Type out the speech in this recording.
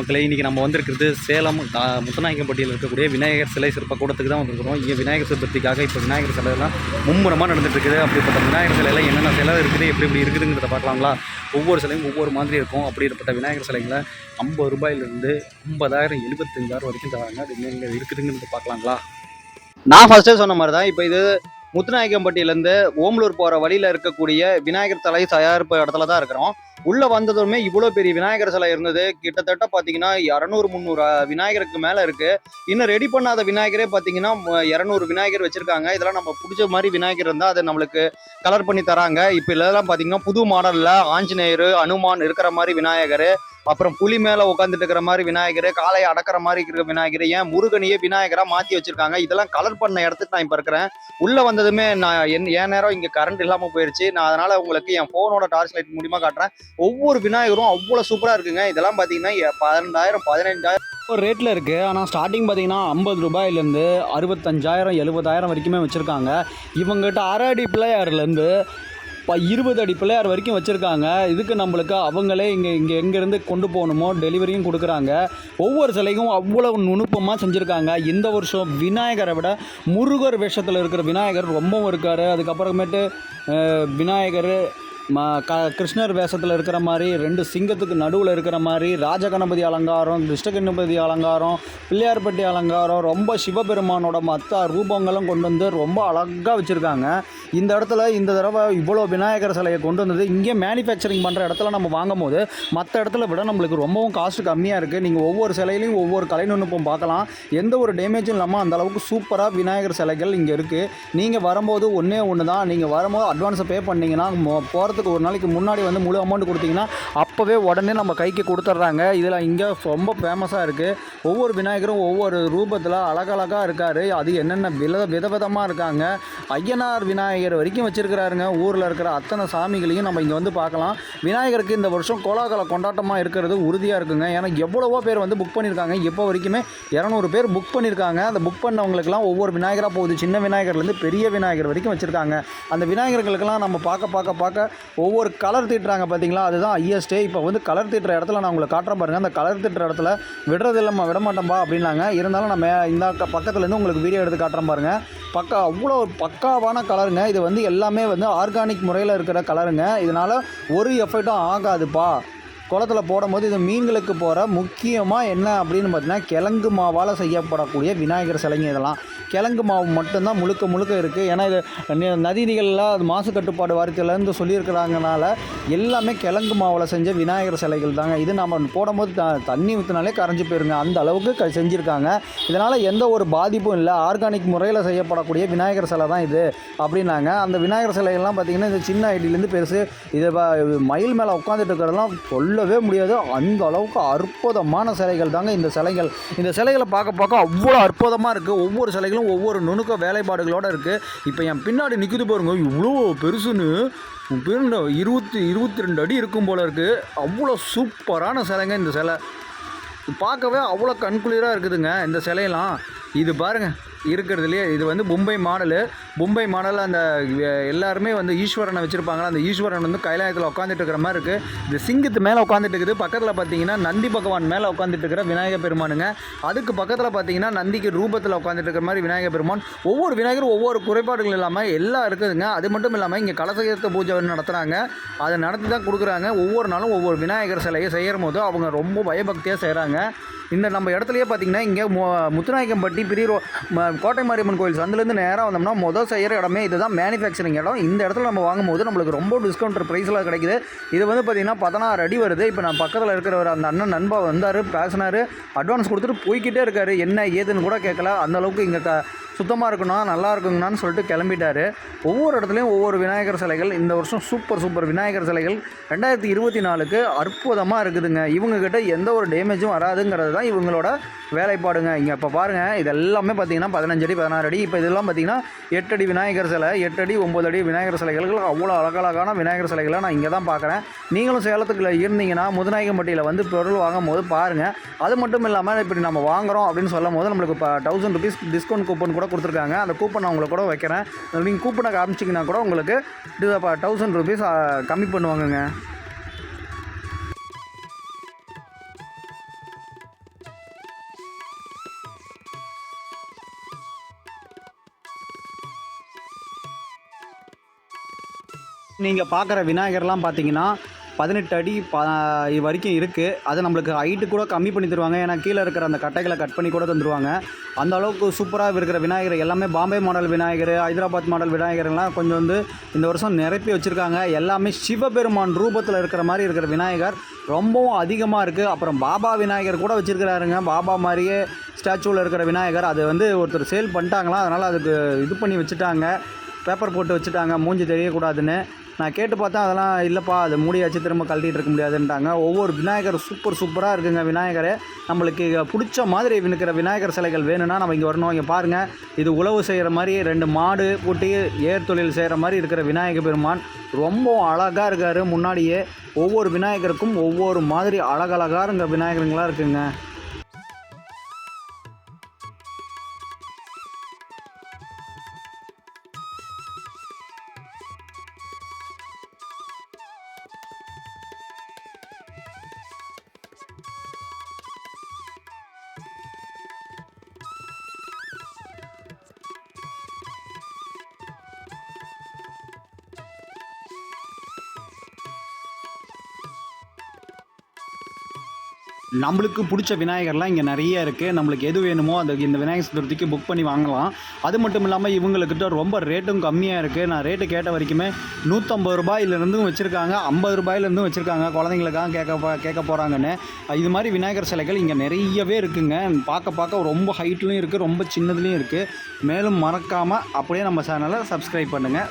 மக்களே இன்றைக்கி நம்ம வந்திருக்கிறது சேலம் தா- இருக்கக்கூடிய விநாயகர் சிலை சிற்பக்கூடத்துக்கு தான் வந்திருக்கிறோம். இங்கே விநாயகர் சதுர்த்திக்காக இப்போ விநாயகர் சிலையெல்லாம் மும்முரமாக நடந்துட்டுருக்குது. அப்படிப்பட்ட விநாயகர் சிலையில் என்னென்ன சிலை இருக்குது எப்படி எப்படி இருக்குதுங்கிறத பார்க்கலாங்களா? ஒவ்வொரு சிலையும் ஒவ்வொரு மாதிரி இருக்கும். அப்படிப்பட்ட விநாயகர் சிலைங்களை ஐம்பது ரூபாயிலிருந்து ஐம்பதாயிரம் எழுபத்தஞ்சாயிரம் வரைக்கும் தராங்க. அது எங்கே இருக்குதுங்கிறத பார்க்கலாங்களா? நான் ஃபஸ்ட்டே சொன்ன மாதிரி தான் இப்போ இது முத்துநாயக்கம்பட்டியிலேருந்து ஓமலூர் போகிற வழியில் இருக்கக்கூடிய விநாயகர் தலை தயாரிப்பு இடத்துல தான் இருக்கிறோம். உள்ளே வந்ததுமே இவ்வளோ பெரிய விநாயகர் சிலை இருந்தது. கிட்டத்தட்ட பார்த்தீங்கன்னா இரநூறு முந்நூறு விநாயகருக்கு மேலே இருக்குது இன்னும் ரெடி பண்ணாத விநாயகரே பார்த்தீங்கன்னா இரநூறு விநாயகர் வச்சுருக்காங்க. இதெல்லாம் நம்ம பிடிச்ச மாதிரி விநாயகர் இருந்தால் அதை நம்மளுக்கு கலர் பண்ணி தராங்க. இப்போ இதெல்லாம் பார்த்தீங்கன்னா புது மாடலில் ஆஞ்சநேயர் அனுமான் இருக்கிற மாதிரி விநாயகர். அப்புறம் புலி மேலே உட்காந்துட்டு இருக்கிற மாதிரி விநாயகர் காளையை அடக்கிற மாதிரி இருக்கிற விநாயகர் ஏன் முருகனையே விநாயகரா மாற்றி வச்சிருக்காங்க. இதெல்லாம் கலர் பண்ண இடத்துக்கு நான் இப்போ இருக்கிறேன். உள்ளே வந்ததுமே நான் என் என் நேரம் இங்கே கரண்ட் இல்லாமல் போயிடுச்சு நான் அதனால உங்களுக்கு என் ஃபோனோட டார்ச் லைட் மூலியமாக காட்டுறேன். ஒவ்வொரு விநாயகரும் அவ்வளோ சூப்பராக இருக்குங்க. இதெல்லாம் பார்த்தீங்கன்னா எ- பன்னெண்டாயிரம் பதினஞ்சாயிரம் ஒரு ரேட்டில் இருக்குது ஆனால் ஸ்டார்டிங் பார்த்தீங்கன்னா ஐம்பது ரூபாயிலேருந்து அறுபத்தஞ்சாயிரம் எழுபதாயிரம் வரைக்குமே வச்சுருக்காங்க. இவங்ககிட்ட அரை அடி பிள்ளையார்லேருந்து இப்போ இருபது அடி பிள்ளையார் வரைக்கும் வச்சுருக்காங்க. இதுக்கு நம்மளுக்கு அவங்களே இங்கே இங்கே எங்கேருந்து கொண்டு போகணுமோ டெலிவரியும் கொடுக்குறாங்க. ஒவ்வொரு சிலையும் அவ்வளோ நுணுப்பமாக செஞ்சுருக்காங்க. இந்த வருஷம் விநாயகரை விட முருகர் வேஷத்தில் இருக்கிற விநாயகர் ரொம்பவும் இருக்கார். அதுக்கப்புறமேட்டு விநாயகர் ம க கிருஷ்ணர் வேஷத்தில் இருக்கிற மாதிரி ரெண்டு சிங்கத்துக்கு நடுவில் இருக்கிற மாதிரி ராஜகணபதி அலங்காரம் கிருஷ்ணகணபதி அலங்காரம் பிள்ளையார்பட்டி அலங்காரம் ரொம்ப சிவபெருமானோட மற்ற ரூபங்களும் கொண்டு வந்து ரொம்ப அழகாக வச்சுருக்காங்க. இந்த இடத்துல இந்த தடவை இவ்வளோ விநாயகர் சிலையை கொண்டு வந்தது இங்கே மேனுஃபேக்சரிங் பண்ணுற இடத்துல நம்ம வாங்கும் போது மற்ற இடத்துல விட நம்மளுக்கு ரொம்பவும் காஸ்ட் கம்மியாக இருக்குது நீங்கள் ஒவ்வொரு சிலையிலையும் ஒவ்வொரு கலைநுட்பம் பார்க்கலாம். எந்த ஒரு டேமேஜும் இல்லாமல் அந்தளவுக்கு சூப்பராக விநாயகர் சிலைகள் இங்கே இருக்குது நீங்கள் வரும்போது ஒன்றே ஒன்று தான் நீங்கள் வரும்போது அட்வான்ஸை பே பண்ணீங்கன்னா வாரத்துக்கு ஒரு நாளைக்கு முன்னாடி வந்து முழு அமௌண்ட் கொடுத்தீங்கன்னா அப்போவே உடனே நம்ம கைக்கு கொடுத்துட்றாங்க இதில் இங்கே ரொம்ப ஃபேமஸாக இருக்குது ஒவ்வொரு விநாயகரும் ஒவ்வொரு ரூபத்தில் அழகழகாக இருக்கார். அது என்னென்ன வித விதவிதமாக இருக்காங்க. ஐயனார் விநாயகர் வரைக்கும் வச்சுருக்கிறாருங்க. ஊரில் இருக்கிற அத்தனை சாமிகளையும் நம்ம இங்கே வந்து பார்க்கலாம். விநாயகருக்கு இந்த வருஷம் கோலாகல கொண்டாட்டமாக இருக்கிறது உறுதியாக இருக்குங்க. ஏன்னா எவ்வளவோ பேர் வந்து புக் பண்ணியிருக்காங்க இப்போ வரைக்குமே இரநூறு பேர் புக் பண்ணியிருக்காங்க அந்த புக் பண்ணவங்களுக்குலாம் ஒவ்வொரு விநாயகராக போகுது. சின்ன விநாயகர்லேருந்து பெரிய விநாயகர் வரைக்கும் வச்சுருக்காங்க. அந்த விநாயகர்களுக்கெல்லாம் நம்ம பார்க்க பார்க்க பார்க்க ஒவ்வொரு கலர் தீட்டுறாங்க பார்த்தீங்களா அதுதான் ஹையஸ்ட்டே இப்போ வந்து கலர் தீட்டுற இடத்துல நான் உங்களுக்கு காட்டுறேன் பாருங்கள் அந்த கலர் தீட்டுற இடத்துல விடுறதில்லம்மா விட மாட்டோம்பா அப்படின்னாங்க. இருந்தாலும் நம்ம இந்த பக்கத்துலேருந்து உங்களுக்கு வீடியோ எடுத்து காட்டுறேன் பாருங்கள் பக்கா அவ்வளோ பக்காவான கலருங்க இது வந்து எல்லாமே வந்து ஆர்கானிக் முறையில் இருக்கிற கலருங்க இதனால் ஒரு எஃபெக்ட்டும் ஆகாதுப்பா. குளத்துல போடும்போது இது மீன்களுக்கு போகிற முக்கியமாக என்ன அப்படின்னு பார்த்தீங்கன்னா கிழங்கு மாவால் செய்யப்படக்கூடிய விநாயகர் சிலைங்க இதெல்லாம். கிழங்கு மாவு மட்டும்தான் முழுக்க முழுக்க இருக்குது ஏன்னா இது நி- அது மாசு கட்டுப்பாடு வாரியத்திலேருந்து சொல்லியிருக்கிறாங்கனால எல்லாமே கிழங்கு மாவில் செஞ்ச விநாயகர் சிலைகள் தாங்க. இது நம்ம போடும்போது த தண்ணி ஊற்றினாலே கரைஞ்சி போயிருங்க. அந்த அளவுக்கு க செஞ்சுருக்காங்க. இதனால் எந்த ஒரு பாதிப்பும் இல்லை. ஆர்கானிக் முறையில் செய்யப்படக்கூடிய விநாயகர் சிலை தான் இது அப்படின்னாங்க. அந்த விநாயகர் சிலைகள்லாம் பார்த்திங்கன்னா இந்த சின்ன ஐடியிலேருந்து பெருசு இது மயில் மேலே உட்காந்துட்டு இருக்கிறதெல்லாம் சொல்லவே முடியாது. அந்த அளவுக்கு அற்புதமான சிலைகள் தாங்க இந்த சிலைகள். இந்த சிலைகளை பார்க்க பார்க்க அவ்வளோ அற்புதமாக இருக்குது ஒவ்வொரு சிலைகளும் ஒவ்வொரு நுணுக்க வேலைப்பாடுகளோடு இருக்குது இப்போ என் பின்னாடி நிற்குது பாருங்க. இவ்வளோ பெருசுன்னு. பெருண்ட இருபத்தி இருபத்தி ரெண்டு அடி இருக்கும் போல இருக்குது அவ்வளோ சூப்பரான சிலைங்க இந்த சிலை. பார்க்கவே அவ்வளோ கண்குளிராக இருக்குதுங்க இந்த சிலையெல்லாம். இது பாருங்கள் இருக்கிறதுலையே இது வந்து மும்பை மாடலு. மும்பை மாடலில் அந்த எல்லாருமே வந்து ஈஸ்வரனை வச்சுருப்பாங்க அந்த ஈஸ்வரன் வந்து கைலாயத்தில் உட்காந்துட்டு இருக்கிற மாதிரி இருக்குது இது சிங்கத்து மேலே உட்காந்துட்டு இருக்குது. பக்கத்தில் பார்த்தீங்கன்னா நந்தி பகவான் மேலே உட்காந்துட்டு இருக்கிற விநாயகர் பெருமானுங்க. அதுக்கு பக்கத்தில் பார்த்தீங்கன்னா நந்திக்கு ரூபத்தில் உட்காந்துட்டு இருக்கிற மாதிரி விநாயகர் பெருமான். ஒவ்வொரு விநாயகரும் ஒவ்வொரு குறைபாடுகள் இல்லாமல் எல்லாம் இருக்குதுங்க. அது மட்டும் இல்லாமல் இங்கே கலசகீர்த்த பூஜை நடத்துகிறாங்க அதை நடத்தி தான் கொடுக்குறாங்க. ஒவ்வொரு நாளும் ஒவ்வொரு விநாயகர் சிலையை செய்கிற போது அவங்க ரொம்ப பயபக்தியாக செய்கிறாங்க இந்த நம்ம இடத்துலையே பார்த்தீங்கன்னா இங்கே மு முத்துநாயக்கம்பட்டி பெரிய ரோ- கோட்டை மாரியம்மன் கோயில் சந்திலேருந்து நேராக வந்தோம்னா முதல் செய்கிற இடமே இதுதான். மேனுஃபேக்சரிங் இடம். இந்த இடத்துல நம்ம வாங்கும்போது நம்மளுக்கு ரொம்ப டிஸ்கவுண்ட் ப்ரைஸில் கிடைக்குது. இது வந்து பார்த்தீங்கன்னா பதினாறு அடி வருது. இப்போ நான் பக்கத்தில் இருக்கிறவர் அந்த அண்ணன் நண்பா வந்தார் பேசினார். அட்வான்ஸ் கொடுத்துட்டு போய்க்கிட்டே இருக்காரு. என்ன ஏதுன்னு கூட கேட்கல அந்த அளவுக்கு இங்கே க சுத்தமாக இருக்கணும் நல்லா இருக்குங்கண்ணான்னு சொல்லிட்டு கிளம்பிட்டாரு. ஒவ்வொரு இடத்துலையும் ஒவ்வொரு விநாயகர் சிலைகள். இந்த வருஷம் சூப்பர் சூப்பர் விநாயகர் சிலைகள். ரெண்டாயிரத்தி இருபத்தி நாலுக்கு அற்புதமாக இருக்குதுங்க. இவங்கக்கிட்ட எந்த ஒரு டேமேஜும் வராதுங்கிறது தான் இவங்களோட வேலைப்பாடுங்க. இங்கே இப்போ பாருங்கள் இது எல்லாமே பார்த்தீங்கன்னா பதினஞ்சு அடி பதினாறு அடி. இப்போ இதெல்லாம் பார்த்தீங்கன்னா எட்டு அடி விநாயகர் சிலை எட்டு அடி ஒம்பது அடி விநாயகர் சிலைகள் அவ்வளோ அழகழகான விநாயகர் சிலைகளை நான் இங்கே தான் பார்க்குறேன் நீங்களும் சேலத்துக்குள்ள இருந்தீங்கன்னா முதுநாயகம்பட்டியில் வந்து பொருள் வாங்கும் போது பாருங்கள் அது மட்டும் இல்லாமல் இப்படி நம்ம வாங்குறோம் அப்படின்னு சொல்லும் போது நம்மளுக்கு இப்போ தௌசண்ட் ருபீஸ் டிஸ்கவுண்ட் கூப்பன் கூட கொடுத்துருக்காங்க. அந்த கூப்பன் நான் உங்களுக்கு கூட வைக்கிறேன். நீங்கள் கூப்பனை காமிச்சிங்கன்னா கூட உங்களுக்கு தௌசண்ட் ருபீஸ் கம்மி பண்ணுவாங்கங்க. நீங்கள் பார்க்குற விநாயகர்லாம் பார்த்தீங்கன்னா பதினெட்டு அடி பா வரைக்கும் இருக்குது அது நம்மளுக்கு ஹைட்டு கூட கம்மி பண்ணி தருவாங்க. ஏன்னா கீழே இருக்கிற அந்த கட்டைகளை கட் பண்ணி கூட தந்துருவாங்க. அந்த அளவுக்கு சூப்பராக இருக்கிற விநாயகர் எல்லாமே Bombay model Vinayagar Hyderabad model விநாயகர்லாம் கொஞ்சம் வந்து இந்த வருஷம் நிரப்பி வச்சுருக்காங்க. எல்லாமே சிவபெருமான் ரூபத்தில் இருக்கிற மாதிரி இருக்கிற விநாயகர் ரொம்பவும் அதிகமாக இருக்குது அப்புறம் பாபா விநாயகர் கூட வச்சுருக்கிறாருங்க. பாபா மாதிரியே ஸ்டாச்சுவில் இருக்கிற விநாயகர். அது வந்து ஒருத்தர் சேல் பண்ணிட்டாங்களாம். அதனால் அதுக்கு இது பண்ணி வச்சுட்டாங்க. பேப்பர் போட்டு வச்சுட்டாங்க. மூஞ்சி தெரியக்கூடாதுன்னு. நான் கேட்டு பார்த்தா அதெல்லாம் இல்லைப்பா அது மூடியாச்சு திரும்ப கழட்டிட்டு இருக்க முடியாதுன்ட்டாங்க. ஒவ்வொரு விநாயகர் சூப்பர் சூப்பராக இருக்குங்க விநாயகர். நம்மளுக்கு பிடிச்ச மாதிரி இருக்கிற விநாயகர் சிலைகள் வேணும்னா நம்ம இங்கே வரணும். இங்கே பாருங்கள் இது உழவு செய்கிற மாதிரி ரெண்டு மாடு பூட்டி ஏர் தொழில் செய்கிற மாதிரி இருக்கிற விநாயகர் பெருமான் ரொம்ப அழகாக இருக்கார். முன்னாடியே ஒவ்வொரு விநாயகருக்கும் ஒவ்வொரு மாதிரி அழகழகாக இருங்க விநாயகருங்களாக இருக்குங்க. நம்மளுக்கு பிடிச்ச விநாயகர்லாம் இங்கே நிறைய இருக்குது நம்மளுக்கு எது வேணுமோ அந்த இந்த விநாயகர் சதுர்த்திக்கு புக் பண்ணி வாங்கலாம். அது மட்டும் இல்லாமல் இவங்கக்கிட்ட ரொம்ப ரேட்டும் கம்மியாக இருக்குது நான் ரேட்டு கேட்ட வரைக்குமே நூற்றம்பது ரூபாயிலிருந்தும் வச்சுருக்காங்க. ஐம்பது ரூபாயிலிருந்தும் வச்சுருக்காங்க. குழந்தைங்களுக்காக கேட்க போ- கேட்க போகிறாங்கன்னு இது மாதிரி விநாயகர் சிலைகள் இங்கே நிறையவே இருக்குங்க. பார்க்க பார்க்க ரொம்ப ஹைட்லேயும் இருக்குது ரொம்ப சின்னதுலேயும் இருக்குது மேலும் மறக்காமல் அப்படியே நம்ம சேனலை சப்ஸ்கிரைப் பண்ணுங்கள்